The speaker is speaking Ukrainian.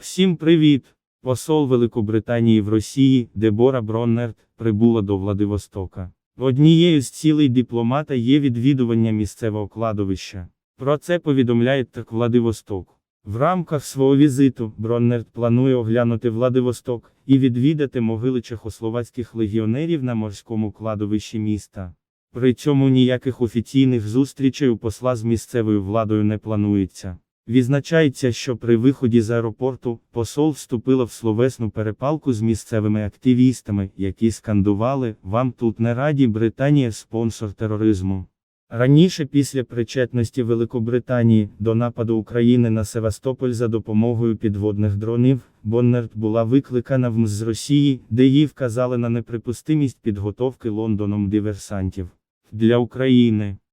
Всім привіт! Посол Великобританії в Росії Дебора Броннерт прибула до Владивостока. Однією з цілей дипломата є відвідування місцевого кладовища. Про це повідомляє так Владивосток. В рамках свого візиту Броннерт планує оглянути Владивосток і відвідати могили чехословацьких легіонерів на морському кладовищі міста. При цьому ніяких офіційних зустрічей у посла з місцевою владою не планується. Відзначається, що при виході з аеропорту посол вступила в словесну перепалку з місцевими активістами, які скандували Вам тут не раді Британія спонсор тероризму. Раніше після причетності Великобританії до нападу України на Севастополь за допомогою підводних дронів, Боннерт була викликана в МЗ з Росії, де їй вказали на неприпустимість підготовки Лондоном диверсантів. Для України.